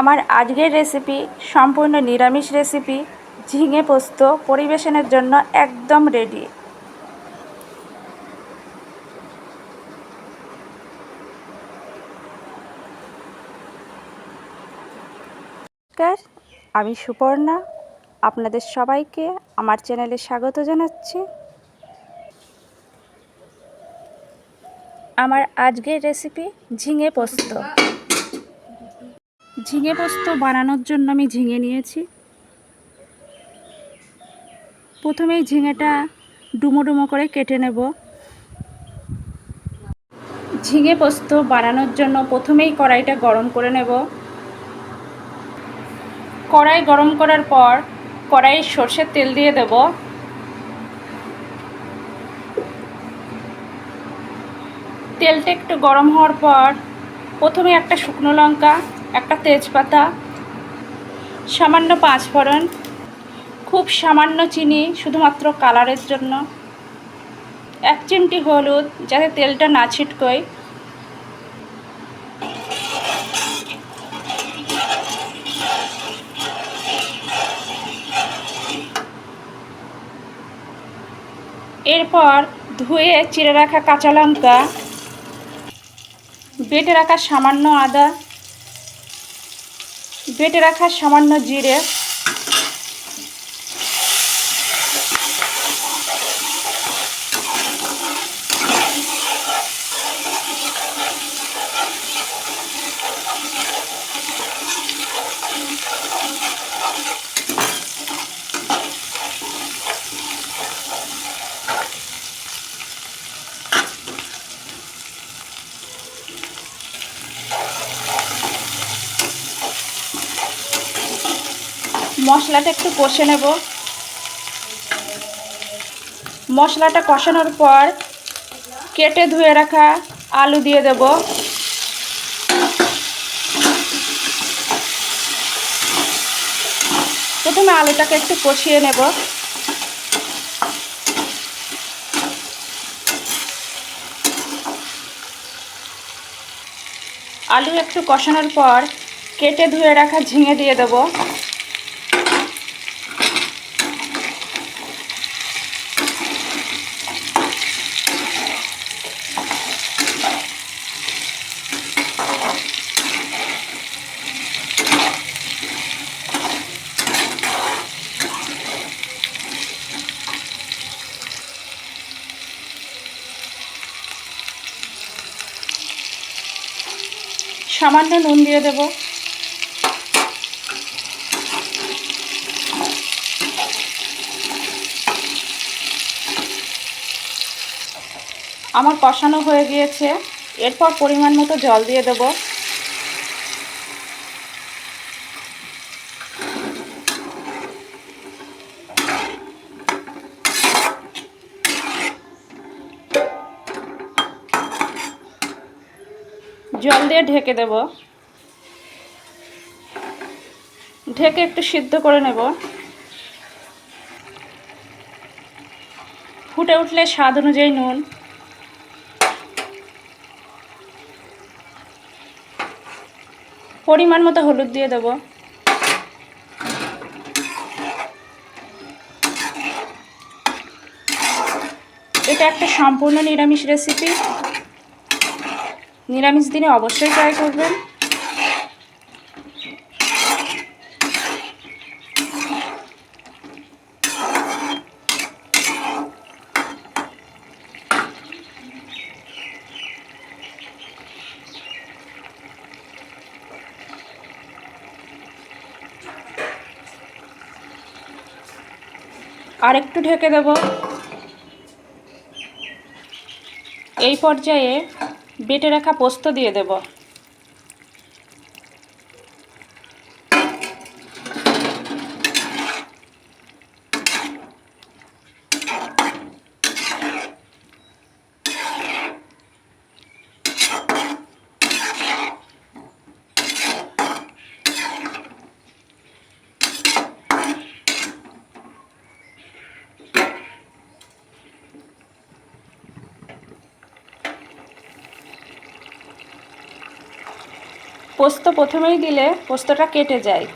আমার আজকের রেসিপি সম্পূর্ণ নিরামিষ রেসিপি ঝিঙে পোস্ত পরিবেশনের জন্য একদম রেডি নমস্কার, আমি সুপর্ণা, আপনাদের সবাইকে আমার চ্যানেলে স্বাগত জানাচ্ছি। আমার আজকের রেসিপি ঝিঙে পোস্ত। ঝিঙে পোস্ত বানানোর জন্য আমি ঝিঙে নিয়েছি। প্রথমেই ঝিঙেটা ডুমো ডুমো করে কেটে নেব। ঝিঙে পোস্ত বানানোর জন্য প্রথমেই কড়াইটা গরম করে নেব। কড়াই গরম করার পর কড়াইয়ে সর্ষের তেল দিয়ে দেব। তেলটা একটু গরম হওয়ার পর প্রথমে একটা শুকনো লঙ্কা একটা তেজপাতা, সামান্য পাঁচফোড়ন, খুব সামান্য চিনি, শুধুমাত্র কালারের জন্য। এক চিমটি হলুদ, যাতে তেলটা না ছিটকোয়। এরপর ধুয়ে চিড়ে রাখা কাঁচা লঙ্কা, বেটে রাখা সামান্য আদা বেটে রাখা সামান্য জিরে মশলাটা একটু কষে নেব। মশলাটা কষানোর পর কেটে ধুয়ে রাখা আলু দিয়ে দেব। প্রথমে আলুটাকে একটু কষিয়ে নেব। আলু একটু কষানোর পর কেটে ধুয়ে রাখা ঝিঙে দিয়ে দেবো। সামান্য নুন দিয়ে দেব। আমার কষানো হয়ে গিয়েছে। এরপর পরিমাণ মতো জল দিয়ে দেব। জল দিয়ে ঢেকে দেব। ঢেকে একটু সিদ্ধ করে নেব। ফুটে উঠলে স্বাদ অনুযায়ী নুন। পরিমাণ মতো হলুদ দিয়ে দেব। এটা একটা সম্পূর্ণ নিরামিষ রেসিপি নিরামিষ দিনে অবশ্যই ট্রাই করবেন। আর একটু ঢেকে দেব। এই পর্যায়ে বেটে রাখা পোস্ত দিয়ে দেব। পোস্ত প্রথমেই দিলে পোস্তটা কেটে যায়।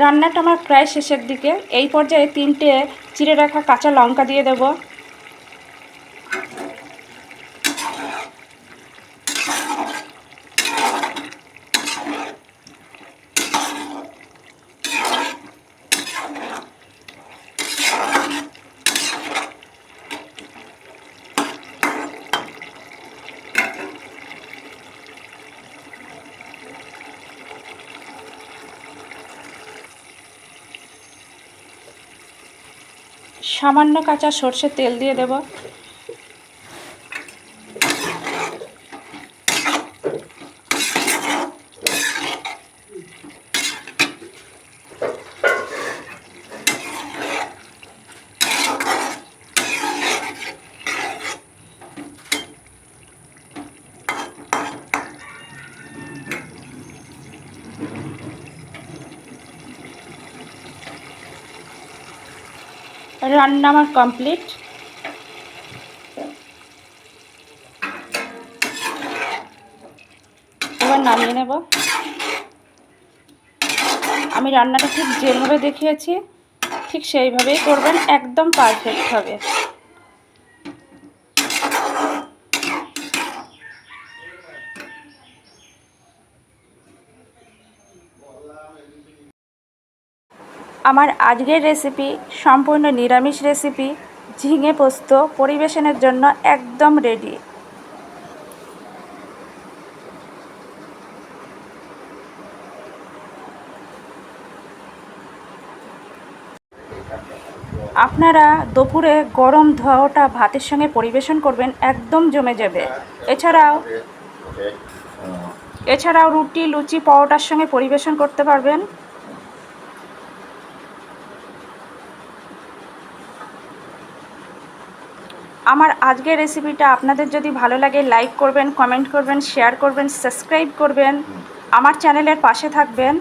রান্নাটা আমার প্রায় শেষের দিকে। এই পর্যায়ে তিনটে চিড়ে রাখা কাঁচা লঙ্কা দিয়ে দেব। সামান্য কাঁচা সর্ষের তেল দিয়ে দেব। রান্না আমার কমপ্লিট। এবার নামিয়ে নেব। আমি রান্নাটা ঠিক যেভাবে দেখিয়েছি, ঠিক সেইভাবেই করবেন, একদম পারফেক্ট হবে। আমার আজকের রেসিপি সম্পূর্ণ নিরামিষ রেসিপি ঝিঙে পোস্ত পরিবেশনের জন্য একদম রেডি আপনারা দুপুরে গরম ধোয়াটা ভাতের সঙ্গে পরিবেশন করবেন একদম জমে যাবে। এছাড়াও এছাড়াও রুটি লুচি পরোটার সঙ্গে পরিবেশন করতে পারবেন। আমার আজকের রেসিপিটা আপনাদের যদি ভালো লাগে লাইক করবেন কমেন্ট করবেন শেয়ার করবেন সাবস্ক্রাইব করবেন, আমার চ্যানেলের পাশে থাকবেন।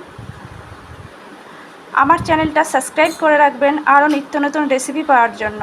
আমার চ্যানেলটা সাবস্ক্রাইব করে রাখবেন আরও নিত্য নতুন রেসিপি পাওয়ার জন্য।